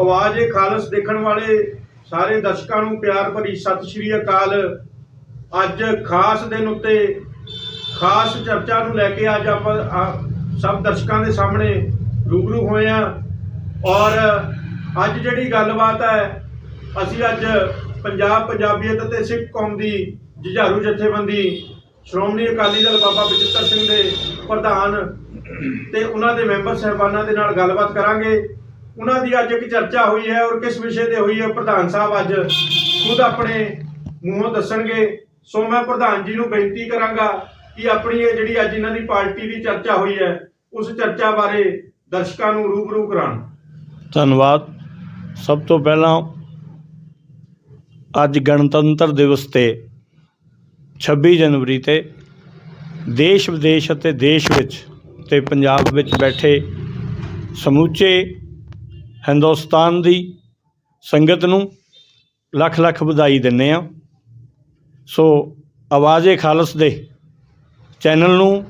ਆਵਾਜ਼ ਏ ਖਾਲਸ ਦੇਖਣ ਵਾਲੇ ਸਾਰੇ ਦਰਸ਼ਕਾਂ ਨੂੰ ਪਿਆਰ ਭਰੀ ਸਤਿ ਸ਼੍ਰੀ ਅਕਾਲ। ਅੱਜ ਖਾਸ ਦਿਨ ਉੱਤੇ ਖਾਸ ਚਰਚਾ ਨੂੰ ਲੈ ਕੇ ਅੱਜ ਆਪਾਂ ਸਭ ਦਰਸ਼ਕਾਂ ਦੇ ਸਾਹਮਣੇ ਰੂਬਰੂ ਹੋਏ ਆ ਔਰ ਅੱਜ ਜਿਹੜੀ ਗੱਲਬਾਤ ਹੈ, ਅਸੀਂ ਅੱਜ ਪੰਜਾਬ ਪੰਜਾਬੀਅਤ ਅਤੇ ਸਿੱਖ ਕੌਮ ਦੀ ਜੁਝਾਰੂ ਜਥੇਬੰਦੀ ਸ਼੍ਰੋਮਣੀ ਅਕਾਲੀ ਦਲ ਬਾਬਾ ਬਚਿੱਤਰ ਸਿੰਘ ਦੇ ਪ੍ਰਧਾਨ ਤੇ ਉਹਨਾਂ ਦੇ ਮੈਂਬਰ ਸਹਿਬਾਨਾਂ ਦੇ ਨਾਲ ਗੱਲਬਾਤ ਕਰਾਂਗੇ। ਉਹਨਾਂ ਦੀ ਅੱਜ ਇੱਕ ਚਰਚਾ ਹੋਈ ਹੈ ਔਰ ਕਿਸ ਵਿਸ਼ੇ ਤੇ ਹੋਈ ਹੈ ਪ੍ਰਧਾਨ ਸਾਹਿਬ ਅੱਜ ਖੁਦ ਆਪਣੇ ਮੂੰਹੋਂ ਦੱਸਣਗੇ। ਸੋ ਮੈਂ ਪ੍ਰਧਾਨ ਜੀ ਨੂੰ ਬੇਨਤੀ ਕਰਾਂਗਾ ਕਿ ਆਪਣੀ ਇਹ ਜਿਹੜੀ ਅੱਜ ਇਹਨਾਂ ਦੀ ਪਾਰਟੀ ਦੀ ਚਰਚਾ ਹੋਈ ਹੈ, ਉਸ ਚਰਚਾ ਬਾਰੇ ਦਰਸ਼ਕਾਂ ਨੂੰ ਰੂਬਰੂ ਕਰਾਉਣ। ਧੰਨਵਾਦ। ਸਭ ਤੋਂ ਪਹਿਲਾਂ ਅੱਜ ਗਣਤੰਤਰ ਦਿਵਸ ਤੇ 26 ਜਨਵਰੀ ਤੇ ਦੇਸ਼ ਵਿਦੇਸ਼ ਅਤੇ ਦੇਸ਼ ਵਿੱਚ ਅਤੇ ਪੰਜਾਬ ਵਿੱਚ ਬੈਠੇ ਸਮੁੱਚੇ ਹਿੰਦੁਸਤਾਨ ਦੀ ਸੰਗਤ ਨੂੰ ਲੱਖ ਲੱਖ ਵਧਾਈ ਦਿੰਦੇ ਹਾਂ। ਸੋ ਆਵਾਜ਼ ਏ ਖਾਲਸ ਦੇ ਚੈਨਲ ਨੂੰ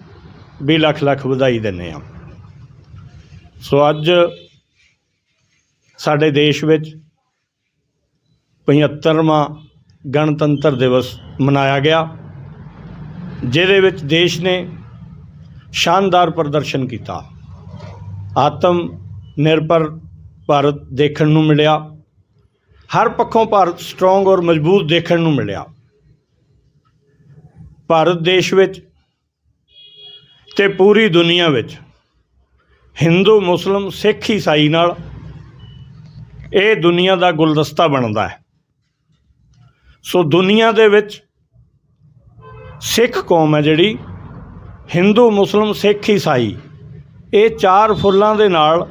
ਵੀ ਲੱਖ ਲੱਖ ਵਧਾਈ ਦਿੰਦੇ ਹਾਂ। ਸੋ ਅੱਜ ਸਾਡੇ ਦੇਸ਼ ਵਿੱਚ 75ਵਾਂ ਗਣਤੰਤਰ ਦਿਵਸ ਮਨਾਇਆ ਗਿਆ, ਜਿਹਦੇ ਵਿੱਚ ਦੇਸ਼ ਨੇ ਸ਼ਾਨਦਾਰ ਪ੍ਰਦਰਸ਼ਨ ਕੀਤਾ। ਆਤਮ ਨਿਰਭਰ ਭਾਰਤ ਦੇਖਣ ਨੂੰ ਮਿਲਿਆ। ਹਰ ਪੱਖੋਂ ਭਾਰਤ ਸਟਰੋਂਗ ਔਰ ਮਜ਼ਬੂਤ ਦੇਖਣ ਨੂੰ ਮਿਲਿਆ। ਭਾਰਤ ਦੇਸ਼ ਵਿੱਚ ਤੇ ਪੂਰੀ ਦੁਨੀਆ ਵਿੱਚ ਹਿੰਦੂ, ਮੁਸਲਮ, ਸਿੱਖ, ਈਸਾਈ ਨਾਲ ਇਹ ਦੁਨੀਆ ਦਾ ਗੁਲਦਸਤਾ ਬਣਦਾ ਹੈ। ਸੋ ਦੁਨੀਆ ਦੇ ਵਿੱਚ ਸਿੱਖ ਕੌਮ ਹੈ ਜਿਹੜੀ, ਹਿੰਦੂ, ਮੁਸਲਮ, ਸਿੱਖ, ਈਸਾਈ, ਇਹ ਚਾਰ ਫੁੱਲਾਂ ਦੇ ਨਾਲ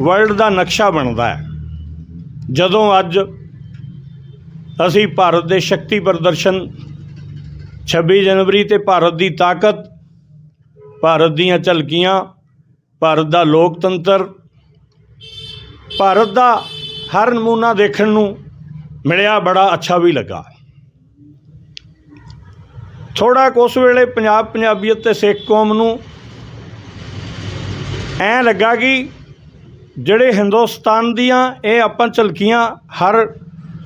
ਵਰਲਡ ਦਾ ਨਕਸ਼ਾ ਬਣਦਾ ਹੈ। ਜਦੋਂ ਅੱਜ ਅਸੀਂ ਭਾਰਤ ਦੇ ਸ਼ਕਤੀ ਪ੍ਰਦਰਸ਼ਨ 26 ਜਨਵਰੀ ਤੇ ਭਾਰਤ ਦੀ ਤਾਕਤ, ਭਾਰਤ ਦੀਆਂ ਝਲਕੀਆਂ, ਭਾਰਤ ਦਾ ਲੋਕਤੰਤਰ, ਭਾਰਤ ਦਾ ਹਰ ਨਮੂਨਾ ਦੇਖਣ ਨੂੰ ਮਿਲਿਆ, ਬੜਾ ਅੱਛਾ ਵੀ ਲੱਗਾ। ਥੋੜਾ ਕੁ ਵੇਲੇ ਪੰਜਾਬ ਪੰਜਾਬੀਅਤ ਤੇ ਸਿੱਖ ਕੌਮ ਨੂੰ ਐ ਲੱਗਾ ਕਿ ਜਿਹੜੇ ਹਿੰਦੁਸਤਾਨ ਦੀਆਂ ਇਹ ਆਪਾਂ ਝਲਕੀਆਂ, ਹਰ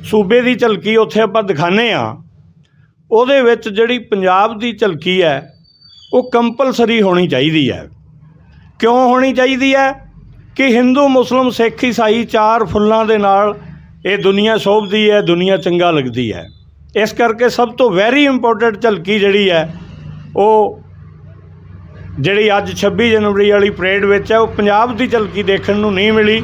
ਸੂਬੇ ਦੀ ਝਲਕੀ ਉੱਥੇ ਆਪਾਂ ਦਿਖਾਣੇ ਆ ਉਹਦੇ ਵਿੱਚ ਜਿਹੜੀ ਪੰਜਾਬ ਦੀ ਝਲਕੀ ਹੈ, ਉਹ ਕੰਪਲਸਰੀ ਹੋਣੀ ਚਾਹੀਦੀ ਹੈ। ਕਿਉਂ ਹੋਣੀ ਚਾਹੀਦੀ ਹੈ? ਕਿ ਹਿੰਦੂ, ਮੁਸਲਮ, ਸਿੱਖ, ਈਸਾਈ ਚਾਰ ਫੁੱਲਾਂ ਦੇ ਨਾਲ ਇਹ ਦੁਨੀਆ ਸ਼ੋਭਦੀ ਹੈ, ਦੁਨੀਆ ਚੰਗਾ ਲੱਗਦੀ ਹੈ। ਇਸ ਕਰਕੇ ਸਭ ਤੋਂ ਵੈਰੀ ਇੰਪੋਰਟੈਂਟ ਝਲਕੀ ਜਿਹੜੀ ਹੈ, ਉਹ ਜਿਹੜੀ ਅੱਜ 26 ਜਨਵਰੀ ਵਾਲੀ ਪਰੇਡ ਵਿੱਚ ਹੈ, ਉਹ ਪੰਜਾਬ ਦੀ ਝਲਕੀ ਦੇਖਣ ਨੂੰ ਨਹੀਂ ਮਿਲੀ।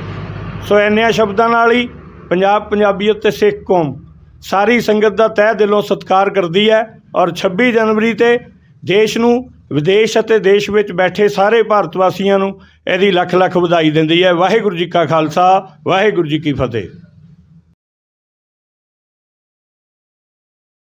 ਸੋ ਇੰਨਿਆਂ ਸ਼ਬਦਾਂ ਨਾਲ ਹੀ ਪੰਜਾਬ ਪੰਜਾਬੀਅਤ ਤੇ ਸਿੱਖ ਕੌਮ ਸਾਰੀ ਸੰਗਤ ਦਾ ਤਹਿ ਦਿਲੋਂ ਸਤਿਕਾਰ ਕਰਦੀ ਹੈ ਔਰ 26 ਜਨਵਰੀ ਤੇ ਦੇਸ਼ ਨੂੰ ਵਿਦੇਸ਼ ਅਤੇ ਦੇਸ਼ ਵਿੱਚ ਬੈਠੇ ਸਾਰੇ ਭਾਰਤ ਵਾਸੀਆਂ ਨੂੰ ਇਹਦੀ ਲੱਖ ਲੱਖ ਵਧਾਈ ਦਿੰਦੀ ਹੈ। ਵਾਹਿਗੁਰੂ ਜੀ ਕਾ ਖਾਲਸਾ, ਵਾਹਿਗੁਰੂ ਜੀ ਕੀ ਫਤਿਹ।